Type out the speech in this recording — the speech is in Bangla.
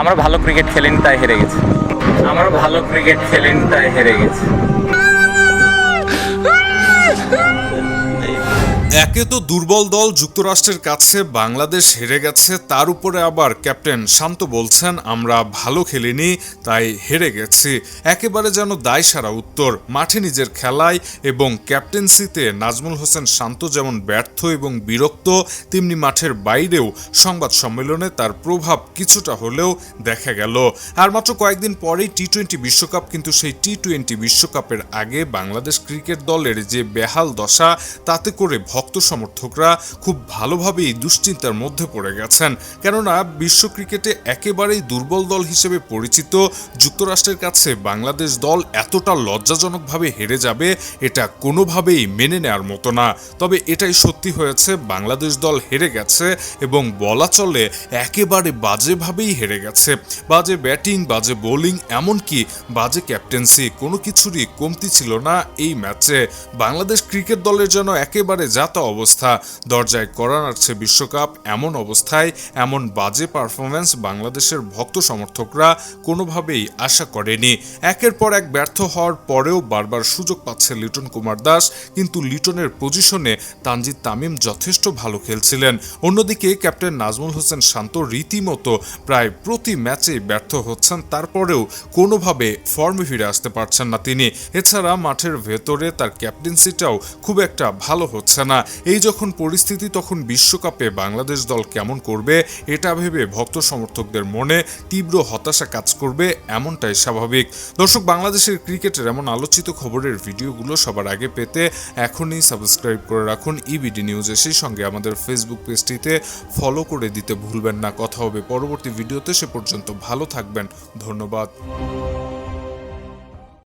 আমরা ভালো ক্রিকেট খেলিনি তাই হেরে গেছি। আমরা ভালো ক্রিকেট খেলিনি তাই হেরে গেছি। একে তো দুর্বল দল যুক্তরাষ্ট্রের কাছে বাংলাদেশ হেরে গেছে, তার উপরে আবার ক্যাপ্টেন শান্ত বলছেন, আমরা ভালো খেলিনি, তাই হেরে গেছি। একেবারে যেন দায় সারা উত্তর, মাঠে নিজের খেলায় এবং ক্যাপ্টেন্সিতে নাজমুল হোসেন শান্ত যেমন ব্যর্থ এবং বিরক্ত, তেমনি মাঠের বাইরেও সংবাদ সম্মেলনে তার প্রভাব কিছুটা হলেও দেখা গেল। আর মাত্র কয়েকদিন পরেই টি টোয়েন্টি বিশ্বকাপ, কিন্তু সেই টি টোয়েন্টি বিশ্বকাপের আগে বাংলাদেশ ক্রিকেট দলের যে বেহাল দশা, তাতে করে ভক্ত সমর্থকরা খুব ভালোভাবেই দুশ্চিন্তার মধ্যে পড়ে গেছেন। কেননা বিশ্ব ক্রিকেটে একেবারেই দুর্বল দল হিসেবে পরিচিত যুক্তরাষ্ট্রের কাছে বাংলাদেশ দল এতটা লজ্জাজনকভাবে হেরে যাবে, এটা কোনোভাবেই মেনে নেওয়ার মতো না। তবে এটাই সত্যি হয়েছে, বাংলাদেশ দল হেরে গেছে এবং বলা চলে একেবারে বাজেভাবেই হেরে গেছে। বাজে ব্যাটিং, বাজে বোলিং, এমনকি বাজে ক্যাপ্টেন্সি, কোনো কিছুরই কমতি ছিল না এই ম্যাচে। বাংলাদেশ ক্রিকেট দলের যেন একেবারে যাতা অবস্থা। দরজায় করা নাড়ছে বিশ্বকাপ। এমন অবস্থায় এমন বাজে পারফরমেন্স বাংলাদেশের ভক্ত সমর্থকরা কোনোভাবেই আশা করেনি। একের পর এক ব্যর্থ হওয়ার পরেও বারবার সুযোগ পাচ্ছে লিটন কুমার দাস। কিন্তু লিটনের পজিশনে তানজিদ তামিম যথেষ্ট ভালো খেলছিলেন। অন্যদিকে ক্যাপ্টেন নাজমুল হোসেন শান্ত রীতিমতো প্রায় প্রতি ম্যাচেই ব্যর্থ হচ্ছেন। তারপরেও কোনোভাবে ফর্মে ফিরে আসতে পারছেন না তিনি। এছাড়া মাঠের ভেতরে তার ক্যাপ্টেন্সিটাও খুব একটা ভালো হচ্ছে না। এই যখন পরিস্থিতি তখন বিশ্বকাপে বাংলাদেশ দল কেমন করবে, এটা ভেবে ভক্ত সমর্থকদের মনে তীব্র হতাশা কাজ করবে, এমনটাই স্বাভাবিক। দর্শক, বাংলাদেশের ক্রিকেটের এমন আলোচিত খবরের ভিডিওগুলো সবার আগে পেতে এখনই সাবস্ক্রাইব করে রাখুন ইবিডি নিউজে সেই সঙ্গে আমাদের ফেসবুক পেজটিতে ফলো করে দিতে ভুলবেন না। কথা হবে পরবর্তী ভিডিওতে। সে পর্যন্ত ভালো থাকবেন। ধন্যবাদ।